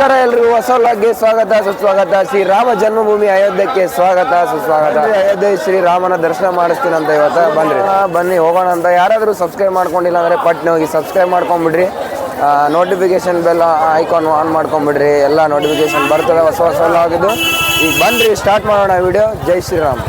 ನಮಸ್ಕಾರ ಎಲ್ರಿಗೂ. ಹೊಸ ಲಾಗ್ಗೆ ಸ್ವಾಗತ. ಸುಸ್ವಾಗತ. ಶ್ರೀ ರಾಮ ಜನ್ಮಭೂಮಿ ಅಯೋಧ್ಯಕ್ಕೆ ಸ್ವಾಗತ. ಸುಸ್ವಾಗತ. ಅಯೋಧ್ಯೆ ಶ್ರೀ ರಾಮನ ದರ್ಶನ ಮಾಡಿಸ್ತೀನಿ ಅಂತ ಇವತ್ತು ಬನ್ರಿ ಆ, ಬನ್ನಿ ಹೋಗೋಣ ಅಂತ. ಯಾರಾದರೂ ಸಬ್ಸ್ಕ್ರೈಬ್ ಮಾಡ್ಕೊಂಡಿಲ್ಲ ಅಂದರೆ ಪಟ್ನೆ ಹೋಗಿ ಸಬ್ಸ್ಕ್ರೈಬ್ ಮಾಡ್ಕೊಂಬಿಡ್ರಿ. ನೋಟಿಫಿಕೇಶನ್ ಬೆಲ್ ಐಕಾನ್ ಆನ್ ಮಾಡ್ಕೊಂಬಿಡ್ರಿ. ಎಲ್ಲ ನೋಟಿಫಿಕೇಶನ್ ಬರ್ತದೆ. ಹೊಸ ಹೊಸ ಆಗಿದ್ದು ಈಗ ಬನ್ರಿ ಸ್ಟಾರ್ಟ್ ಮಾಡೋಣ ವಿಡಿಯೋ ಜೈ ಶ್ರೀರಾಮ್.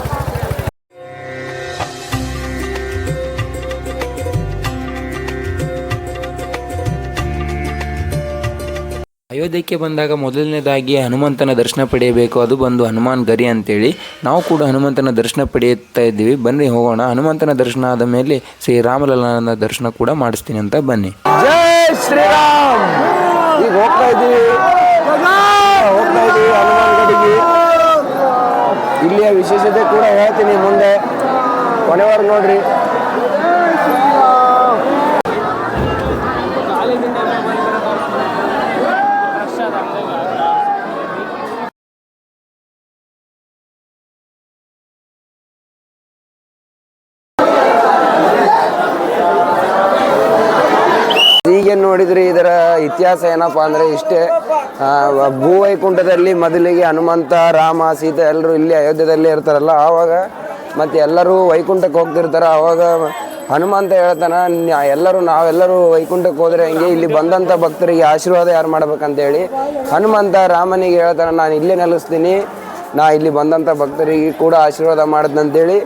ಅಯೋಧ್ಯಕ್ಕೆ ಬಂದಾಗ ಮೊದಲನೇದಾಗಿ ಹನುಮಂತನ ದರ್ಶನ ಪಡೆಯಬೇಕು. ಅದು ಬಂದು ಹನುಮಾನ್ ಗರಿ ಅಂತೇಳಿ. ನಾವು ಕೂಡ ಹನುಮಂತನ ದರ್ಶನ ಪಡೆಯುತ್ತಾ ಇದ್ದೀವಿ. ಬನ್ನಿ ಹೋಗೋಣ. ಹನುಮಂತನ ದರ್ಶನ ಆದ ಮೇಲೆ ಶ್ರೀ ರಾಮಲಲ್ಲನ ದರ್ಶನ ಕೂಡ ಮಾಡಿಸ್ತೀನಿ ಅಂತ ಬನ್ನಿ. ಜೈ ಶ್ರೀರಾಮ್! ಈಗ ಹೋಗ್ತಾ ಇದ್ದೀವಿ. ಹೋಗ್ತಾ ಇದ್ದೀವಿ ಹನುಮಾನ್ ಗಡಿಗೆ. ಇಲ್ಲಿಯ ವಿಶೇಷತೆ ಕೂಡ ಹೇಳ್ತೀನಿ ಮುಂದೆ. ಕೊನೆವರೆಗೆ ನೋಡ್ರಿ. ಹೀಗೆ ನೋಡಿದ್ರೆ? ಇದರ ಇತಿಹಾಸ ಏನಪ್ಪಾ ಅಂದ್ರೆ ಇಷ್ಟೇ ಭೂವೈಕುಂಠದಲ್ಲಿ ಮೊದಲಿಗೆ ಹನುಮಂತ, ರಾಮ, ಸೀತೆ ಎಲ್ಲರೂ ಇಲ್ಲಿ ಅಯೋಧ್ಯದಲ್ಲಿ ಇರ್ತಾರಲ್ಲ, ಆವಾಗ ಮತ್ತೆ ಎಲ್ಲರೂ ವೈಕುಂಠಕ್ಕೆ ಹೋಗ್ತಿರ್ತಾರೆ. ಆವಾಗ ಹನುಮಂತ ಹೇಳ್ತಾನೆ ಎಲ್ಲರೂ ನಾವೆಲ್ಲರೂ ವೈಕುಂಠಕ್ಕೆ ಹೋದರೆ ಹಂಗೆ ಇಲ್ಲಿ ಬಂದಂಥ ಭಕ್ತರಿಗೆ ಆಶೀರ್ವಾದ ಯಾರು ಮಾಡ್ಬೇಕಂತೇಳಿ ಹನುಮಂತ ರಾಮನಿಗೆ ಹೇಳ್ತಾನೆ, ನಾನು ಇಲ್ಲೇ ನೆಲೆಸ್ತೀನಿ, ನಾ ಇಲ್ಲಿ ಬಂದಂಥ ಭಕ್ತರಿಗೆ ಕೂಡ ಆಶೀರ್ವಾದ ಮಾಡಿದ್ನಂತೇಳಿ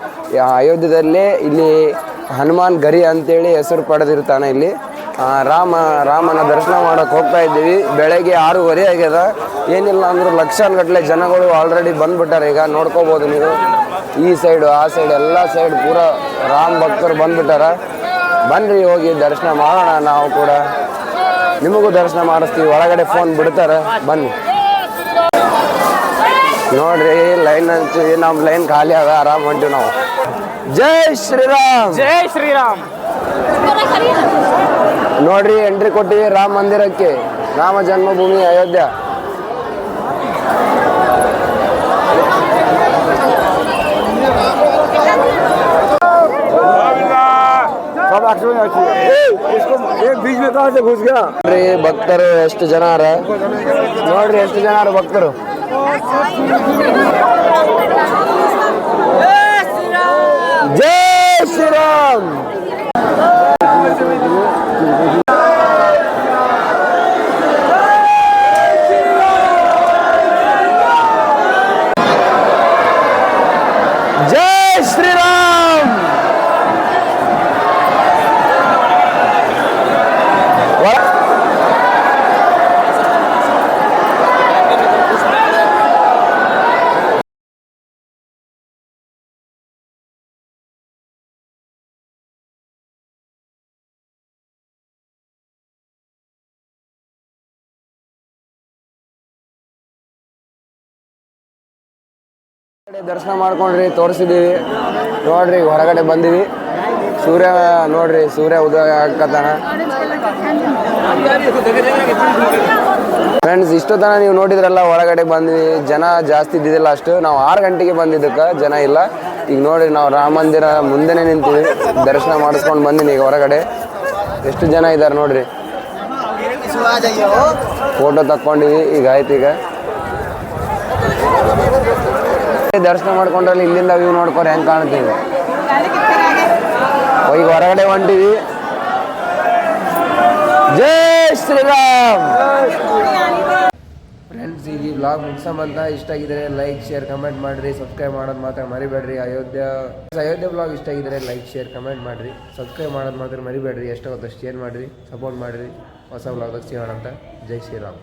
ಅಯೋಧ್ಯದಲ್ಲೇ ಇಲ್ಲಿ ಹನುಮಾನ್ ಗರಿ ಅಂತೇಳಿ ಹೆಸರು ಪಡೆದಿರ್ತಾನೆ ಇಲ್ಲಿ. ರಾಮ, ರಾಮನ ದರ್ಶನ ಮಾಡೋಕೆ ಹೋಗ್ತಾ ಇದ್ದೀವಿ. ಬೆಳಗ್ಗೆ ಆರೂವರೆ ಆಗ್ಯದ. ಏನಿಲ್ಲ ಅಂದ್ರೆ ಲಕ್ಷಾನುಗಟ್ಟಲೆ ಜನಗಳು ಆಲ್ರೆಡಿ ಬಂದ್ಬಿಟ್ಟಾರೆ. ಈಗ ನೋಡ್ಕೋಬೋದು ನೀವು. ಈ ಸೈಡು ಆ ಸೈಡ್ ಎಲ್ಲ ಸೈಡ್ ಪೂರ ರಾಮ್ ಭಕ್ತರು ಬಂದ್ಬಿಟ್ಟಾರ. ಬನ್ರಿ ಹೋಗಿ ದರ್ಶನ ಮಾಡೋಣ ನಾವು ಕೂಡ. ನಿಮಗೂ ದರ್ಶನ ಮಾಡಿಸ್ತೀವಿ. ಒಳಗಡೆ ಫೋನ್ ಬಿಡ್ತಾರೆ. ಬನ್ನಿ. ನೋಡ್ರಿ ಲೈನ್ ಹಂಚಿ ನಮ್ಮ ಲೈನ್ ಖಾಲಿ ಅದ ಆರಾಮ್ ಹೊಂಟಿವಿ ನಾವು. ಜೈ ಶ್ರೀರಾಮ್. ಜೈ ಶ್ರೀರಾಮ್. ನೋಡ್ರಿ ಎಂಟ್ರಿ ಕೊಟ್ಟಿವಿ ರಾಮ ಮಂದಿರಕ್ಕೆ. ರಾಮ ಜನ್ಮಭೂಮಿ ಅಯೋಧ್ಯ. ನೋಡ್ರಿ ಭಕ್ತರು ಎಷ್ಟು ಜನ ಅರ? ನೋಡ್ರಿ ಎಷ್ಟು ಜನ ಅರ ಭಕ್ತರು? ಜೈ ಶ್ರೀರಾಮ್ ಜೈ ಶ್ರೀರಾಮ್ ಒಳ- ಹೊರಗಡೆ ದರ್ಶನ ಮಾಡ್ಕೊಂಡ್ರಿ, ತೋರಿಸಿದೀವಿ. ನೋಡ್ರಿ, ಹೊರಗಡೆ ಬಂದಿವಿ. ಸೂರ್ಯ, ನೋಡ್ರಿ, ಸೂರ್ಯ ಉದಯ ಆಗ್ತಾನ ಫ್ರೆಂಡ್ಸ್ ಇಷ್ಟೊತ್ತನ ನೀವು ನೋಡಿದ್ರಲ್ಲ, ಹೊರಗಡೆ ಬಂದ್ವಿ. ಜನ ಜಾಸ್ತಿ ಇದ್ದಿದ್ದಿಲ್ಲ ಅಷ್ಟು. ನಾವು ಆರು ಗಂಟೆಗೆ ಬಂದಿದ್ದಕ್ಕೆ, ಜನ ಇಲ್ಲ. ಈಗ ನೋಡ್ರಿ, ನಾವು ರಾಮ ಮಂದಿರ ಮುಂದೆನೆ ನಿಂತೀವಿ. ದರ್ಶನ ಮಾಡಿಸ್ಕೊಂಡು ಬಂದಿನಿ ಈಗ ಹೊರಗಡೆ. ಎಷ್ಟು ಜನ ಇದ್ದಾರೆ ನೋಡ್ರಿ? ಫೋಟೋ ತಕ್ಕೊಂಡಿವಿ. ಈಗ ಆಯ್ತು ಈಗ. ದರ್ಶನ ಮಾಡ್ಕೊಂಡ್ರಲ್ಲಿ ಇಲ್ಲಿಂದ ವ್ಯೂ ನೋಡ್ಕೊಂಡ್ರೆ ಹೆಂಗ್ ಕಾಣ್ತೀವಿ? ಈಗ ಹೊರಗಡೆ ಹೊಂಟಿವಿ. ಜೈ ಶ್ರೀರಾಮ್! ಫ್ರೆಂಡ್ಸ್ ಈ ಬ್ಲಾಗ್ ಮುಗಿಸಂಬಂತ ಇಷ್ಟ ಆಗಿದ್ರೆ ಲೈಕ್ ಶೇರ್ ಕಮೆಂಟ್ ಮಾಡ್ರಿ. ಸಬ್ಸ್ಕ್ರೈಬ್ ಮಾಡೋದು ಮಾತ್ರ ಮರಿಬೇಡ್ರಿ. ಅಯೋಧ್ಯೆ ಅಯೋಧ್ಯೆ ಬ್ಲಾಗ್ ಇಷ್ಟ ಆಗಿದ್ರೆ ಲೈಕ್ ಶೇರ್ ಕಮೆಂಟ್ ಮಾಡ್ರಿ. ಸಬ್ಸ್ಕ್ರೈಬ್ ಮಾಡೋದು ಮಾತ್ರ ಮರಿಬೇಡ್ರಿ. ಎಷ್ಟಾಗುತ್ತೆ ಶೇರ್ ಮಾಡ್ರಿ? ಸಪೋರ್ಟ್ ಮಾಡ್ರಿ. ಹೊಸ ಬ್ಲಾಗ್ ಸಿಗೋಣ ಅಂತ. ಜೈ ಶ್ರೀರಾಮ್.